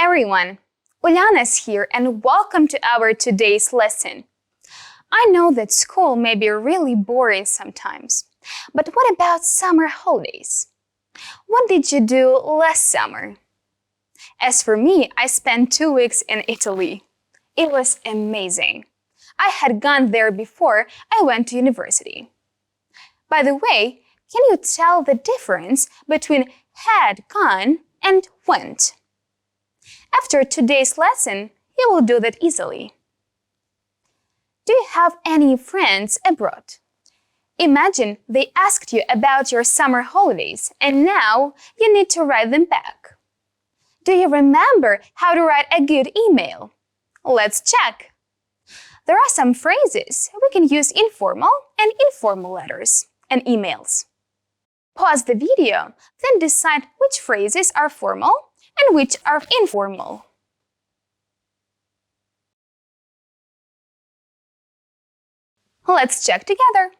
everyone! Uliana's here and welcome to our today's lesson. I know that school may be really boring sometimes, but what about summer holidays? What did you do last summer? As for me, I spent two weeks in Italy. It was amazing. I had gone there before I went to university. By the way, can you tell the difference between had gone and went? After today's lesson, you will do that easily. Do you have any friends abroad? Imagine they asked you about your summer holidays and now you need to write them back. Do you remember how to write a good email? Let's check. There are some phrases we can use in formal and informal letters and emails. Pause the video, then decide which phrases are formal and which are informal. Let's check together.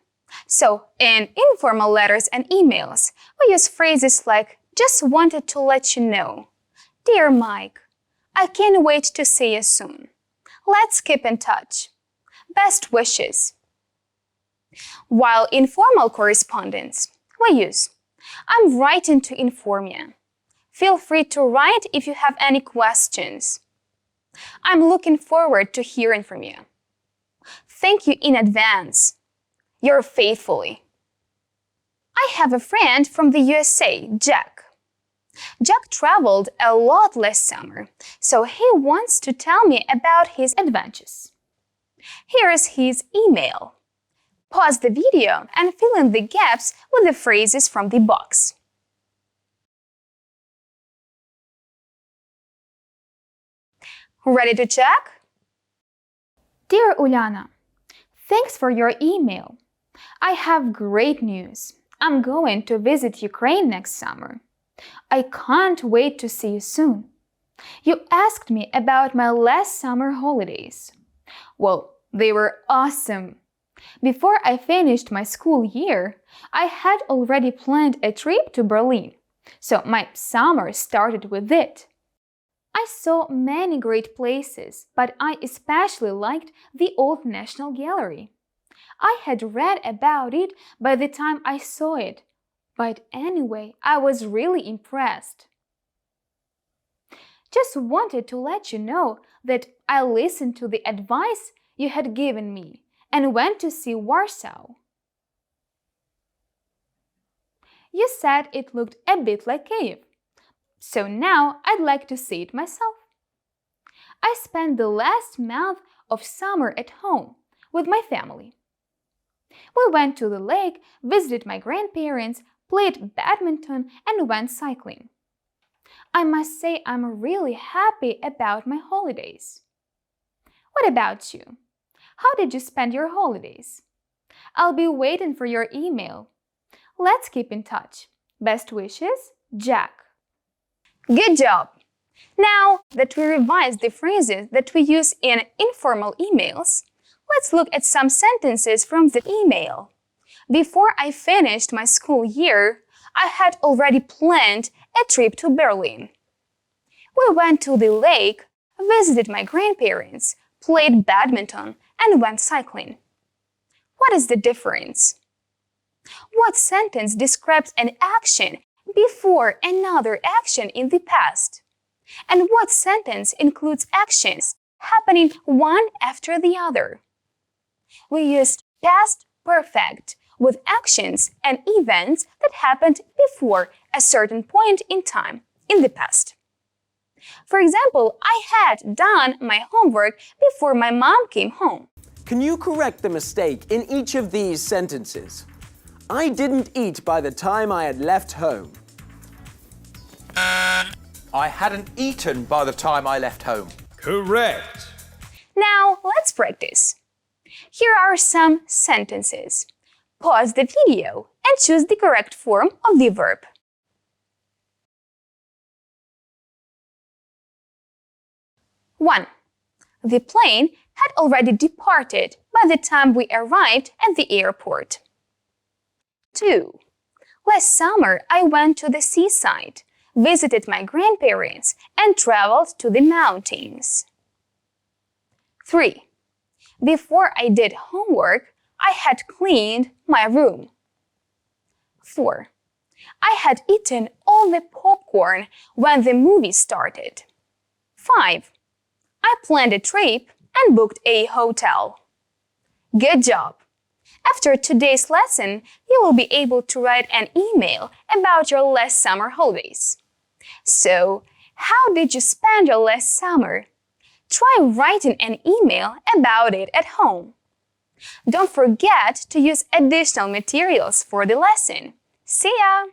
So, in informal letters and emails, we use phrases like just wanted to let you know. Dear Mike, I can't wait to see you soon. Let's keep in touch. Best wishes. While informal correspondence, we use I'm writing to inform you. Feel free to write if you have any questions. I'm looking forward to hearing from you. Thank you in advance. You're faithfully. I have a friend from the USA, Jack. Jack traveled a lot last summer, so he wants to tell me about his adventures. Here is his email. Pause the video and fill in the gaps with the phrases from the box. Ready to check? Dear Uliana, thanks for your email. I have great news. I'm going to visit Ukraine next summer. I can't wait to see you soon. You asked me about my last summer holidays. Well, they were awesome. Before I finished my school year, I had already planned a trip to Berlin, so my summer started with it. I saw many great places, but I especially liked the Old National Gallery. I had read about it by the time I saw it, but anyway, I was really impressed. Just wanted to let you know that I listened to the advice you had given me and went to see Warsaw. You said it looked a bit like Kiev, so now I'd like to see it myself. I spent the last month of summer at home with my family. We went to the lake, visited my grandparents, played badminton, and went cycling. I must say I'm really happy about my holidays. What about you? How did you spend your holidays? I'll be waiting for your email. Let's keep in touch. Best wishes, Jack. Good job! Now that we revised the phrases that we use in informal emails, let's look at some sentences from the email. Before I finished my school year, I had already planned a trip to Berlin. We went to the lake, visited my grandparents, played badminton, and went cycling. What is the difference? What sentence describes an action before another action in the past? And what sentence includes actions happening one after the other? We used past perfect with actions and events that happened before a certain point in time in the past. For example, I had done my homework before my mom came home. Can you correct the mistake in each of these sentences? I didn't eat by the time I had left home. I hadn't eaten by the time I left home. Correct. Now let's practice. Here are some sentences. Pause the video and choose the correct form of the verb. 1. The plane had already departed by the time we arrived at the airport. 2. Last summer I went to the seaside, visited my grandparents, and traveled to the mountains. 3. Before I did homework, I had cleaned my room. 4. I had eaten all the popcorn when the movie started. 5. I planned a trip and booked a hotel. Good job! After today's lesson, you will be able to write an email about your last summer holidays. So, how did you spend your last summer? Try writing an email about it at home. Don't forget to use additional materials for the lesson. See ya!